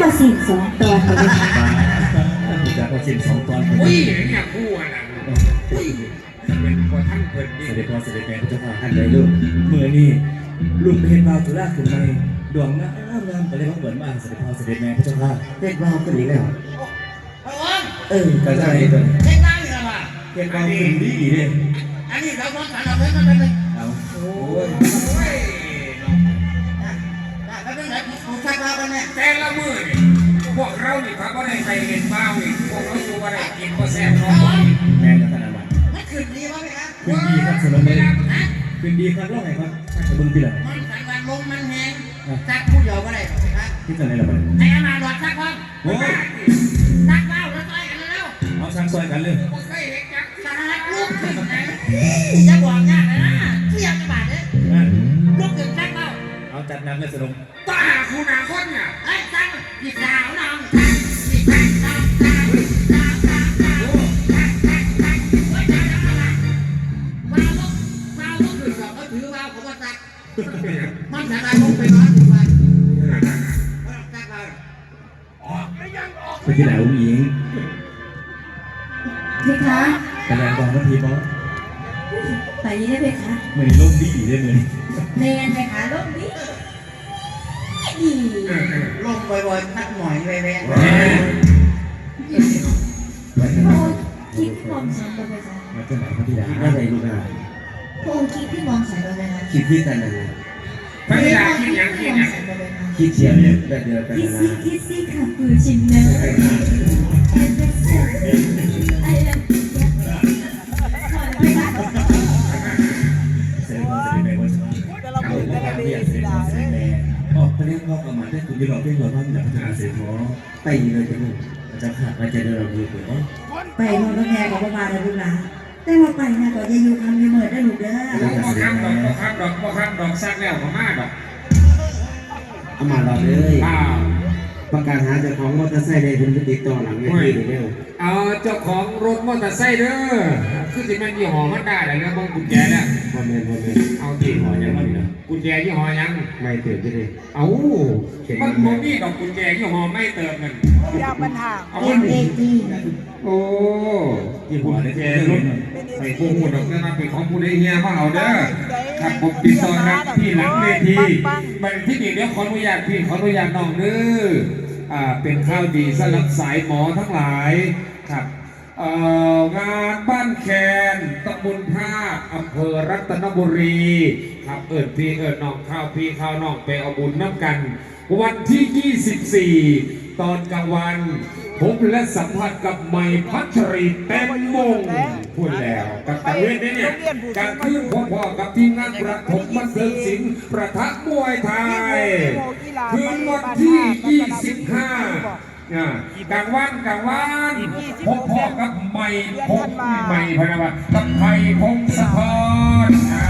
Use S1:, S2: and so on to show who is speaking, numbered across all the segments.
S1: มาสิบสองตอนเลยค่ะ
S2: จากกระสินสองตอน
S3: อุ้ยเนี่ยคู่อะนะอุ้ยเป็นคนท่านเพิ่นนี่
S2: เสด็จพ่อเสด็จแม่พระเจ้าค่ะท่านเลยลูกเมื่อนี้ลูกเห็นดาวจุฬาขึ้นมาดวงงามงามแต่เลยว่าเหมือนมาเสด็จพ่อเสด็จแม่พระเจ้าค่ะเรียกว่าวขึ้นอีกแล้ว
S3: พระองค์
S2: เออก็ได้ตัว
S3: เล่นได้เหรอวะ
S2: เรียกว่าวขึ้นดีดีเลย
S3: อันนี้เราต้องการเราเล่นกันเลย
S2: เอาโอ้ย
S4: เป็นไงผมชักลาไปเนี่ย
S3: แต่ละมือนี่พวกเรานี่ครับว่าได้ใครเห็นบ้านี่พวกเราอยู่ว่าได้กินก็แซ่บเนาะ
S2: แม่กับธนาบัตร
S4: มันขึ้นดีวะไหมครับ
S2: ขึ้นดีครับสนมเลยขึ้นดีครับร้องไงครับจะบึงปีละ
S4: มันสันวันลมมันแห้งชักผู้เดียวก็ได้ครับ
S2: ที่จะไหนละบัตร
S4: ไอ้อามาหลอดชักบ้าง
S2: โอ้ย
S4: ชักเบ้าแล้วต่อยกันแล้ว
S2: เอาช่างซอยกันเลย
S3: บ่เคยเห็นจัก
S4: ชักลูกขึ้นไหนจะบอกงานเลยนะเที่ยงจะบาดเลยลูกขึ้นชักเบ้า
S2: เอาจัดหนักเลยสนม
S4: ชักพี่สาวน้องชักพี่ชักน้องชักชักชักชักชักชักชักโอ้ยชักอะไรมาลู กมาลูกขึ้นสองก็ถือว่าผมว่าชักมันชักอะไรลงไปนอนอยู่บ้านชักเบ้า
S2: ไปที่ไหนอุ้งอิง
S1: เพคะ
S2: กระแดงกองทัพทีบอส
S1: ไปยี่ได้เพคะ
S2: เหมือนลมดีดีเลยเหมือน
S1: เมนเพคะลบนี้ดี
S4: ลงบ่อยๆทักหน่อยแว่
S1: พระองค์คิดพี่มองฉันไปเพคะ
S2: มาจากไหนพระธิดาว่าไรลูกอะ
S1: พระองค์คิดพี่มองฉันไปเพคะ
S2: คิดที่กันนะ
S3: พระธิดาคิดหยังคิดหยัง
S2: คิดเชียร์เนี่ยแบบเดียวกัน
S1: คิด
S2: นะ
S1: สิคิดสิค่ะปูชินเนอ
S2: ออกไปเรียกพ่อประมาณได้คุณยี่หลอกเรียกหลอกว่ามีหลักฐานเสด็จพ่อไปเลยจะมึงจะขาดมาเจอเราดีกว่า
S5: ไปโน่นแล้วแม่ก็บ่มาแล้วลูกหลานแต่ว่าไปนะก็อย่าอยู่คำนี้เมิดได้ลูกเด้อ
S3: บ่ข้ามดอกบ่ข้ามดอกบ่ข้ามดอกซักแล้วก็มาดอก
S6: เอามาเราเลย
S3: อ้าว
S6: ประกาศหาเจ้าของมอเตอร์ไซค์เลยคุณไปติดต่อหลังเวทีเร็ว
S3: เอาเจ้าของรถมอเตอร์ไซค์เด้อคือสิมันยี่ห้อมันได้แล้วนะบ่กุญแจแล้ว
S6: พอเมนพอเมน
S3: เอาที่ห้อยังมันกุญแจยี่ห้อยัง
S6: ไม่เติมไปเลย
S3: เอามันบ่มีดอกกุญแจยี่ห้อไม่เติมมันเอา
S5: เอ็
S3: มัน
S5: มเอจี
S3: โอ้ยี่ห้อกุญแจรถไปโกงดอกนั่นเป็นของผู้ใดเฮียมาเอาเด้อครับผมติดต่อนะที่หลังเวทีมันที่นี่เดี๋ยวขออนุญาตพี่ขออนุญาตน้องเด้ออ่าเป็นข้าวดีสำหรับสายหมอทั้งหลาย ครับเอ่องานบ้านแคนตำบลท่าอำเภอรัตนบุรีครับเอิญพี่เอิญน้องข้าวพี่ข้าวน้องไปเอาบุญน้ำกัน วันที่ 24 ตอนกลางวันผมและสัมผัสกับไมค์พัชรีเต็มวงพูดแล้วกับตะเวนเนี่ยเนี่ยการคืนพ่อๆกับทีมงานประถมบันเทิงศิลป์ประทักมวยไทย คืนวันที่ 25 อ่ากลางวันกลางวันพบพ่อกับไมค์พงไมค์พนวัตกับไทยพงศธรอ่า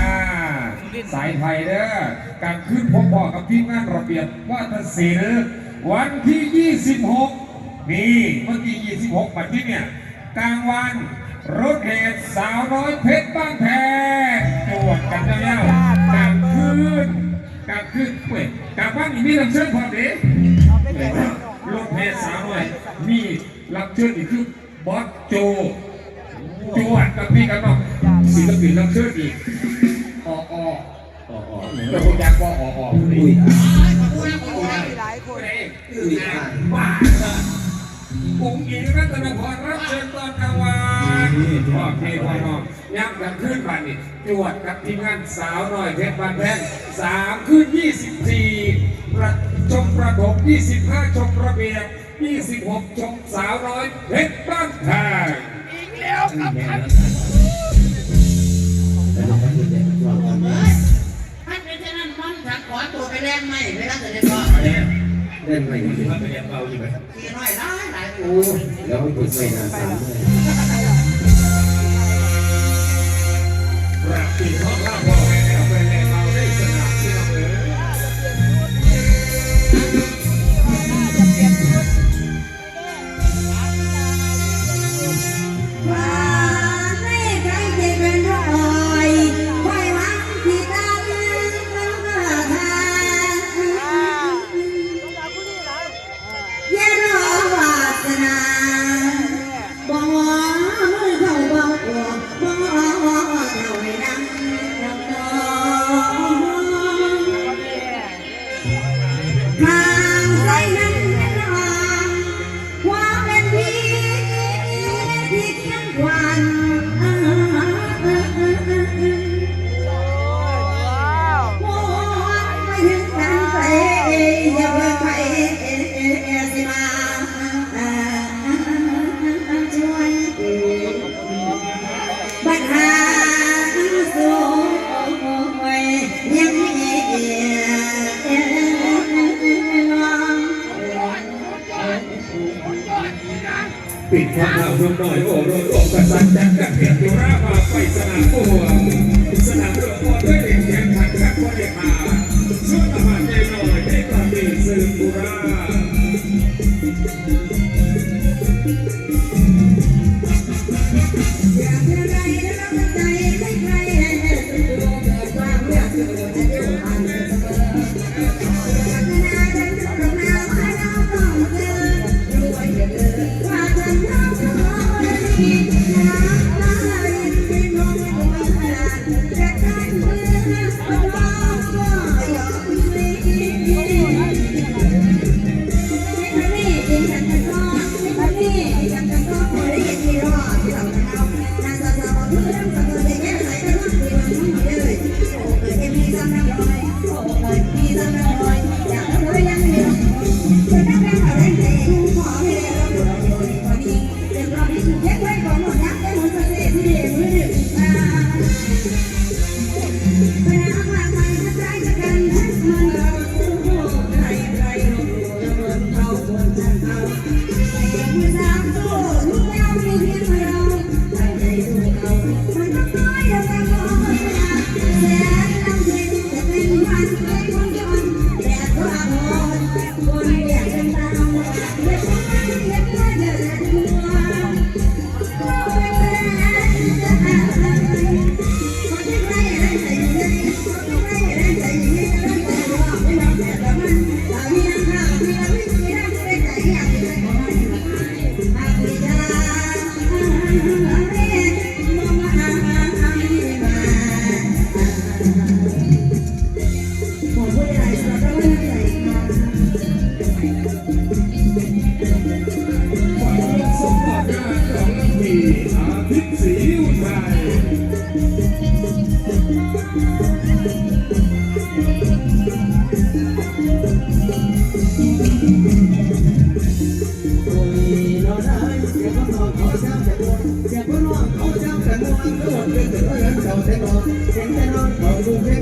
S3: สายไทยเด้อกลางคืนพบพ่อกับทีมงานระเบียบวัฒนศิลป์วันที่ 26 นี่เมื่อกี้ 26ปัจจุบันเนี่ยกลางวันรถเหตุสาวน้อยเพชรบ้านแพงจวดกันยาวๆกลางคืนกลางคืนเว้ยกลางวันนี่มีลำเชิญพอดี ชิญอีกคือบอสโจจวดกับพี่กันเนาะศิลปินลำเชิญอีกอออ
S2: อ๋ออ๋อ
S3: เราคงอยากว่าออออุ้ย
S4: หลายคน
S3: อุ้ยบ้าผมหญิงรัตนพรรับเชิญตอนกลางวันพ่อพี่พ่อน้องยักษ์กันขึ้นบันนี่จวดกับทีมงานสาวหน่อยเพชรบันแพงสามขึ้นยี่สิบสี่ ประถมยี่สิบห้าชมระเบียบยี่สิบหกชมสาวน้อยเพชรบ้านแพง
S6: แต่เราไม่ได้แจ้ว่าเราไม่
S4: ท่านเป็นเช่นนั้นมันถักขอตัวไปแล่นไม่ไม่รับเสด็จพ่อ
S6: เล่นไม่
S2: คิด
S6: ได้
S2: ว่าเป็นยังเบาอยู่ไหม
S4: ทีน้อยหลายหลายโอ้
S6: แล้วให้กดไม่นานสามเลย
S3: รักปีท้องล่าพ่อแม่อ
S5: anh ห
S3: น่อยโอ้รถตกกระสั
S5: นจังกระเทียมอยู่าปาไปสนามโอ้สนามเรือพอด้วเด็กแข่งขันชักพอเด็กมาช่วยทหารใจหน่อยได้
S6: กลัดีซึ่บุราอยากเป็ไรก็ต้ใจให้ใครให้เธอเกิดความเมื่อเธอได้ผ่านเสอ Thank you.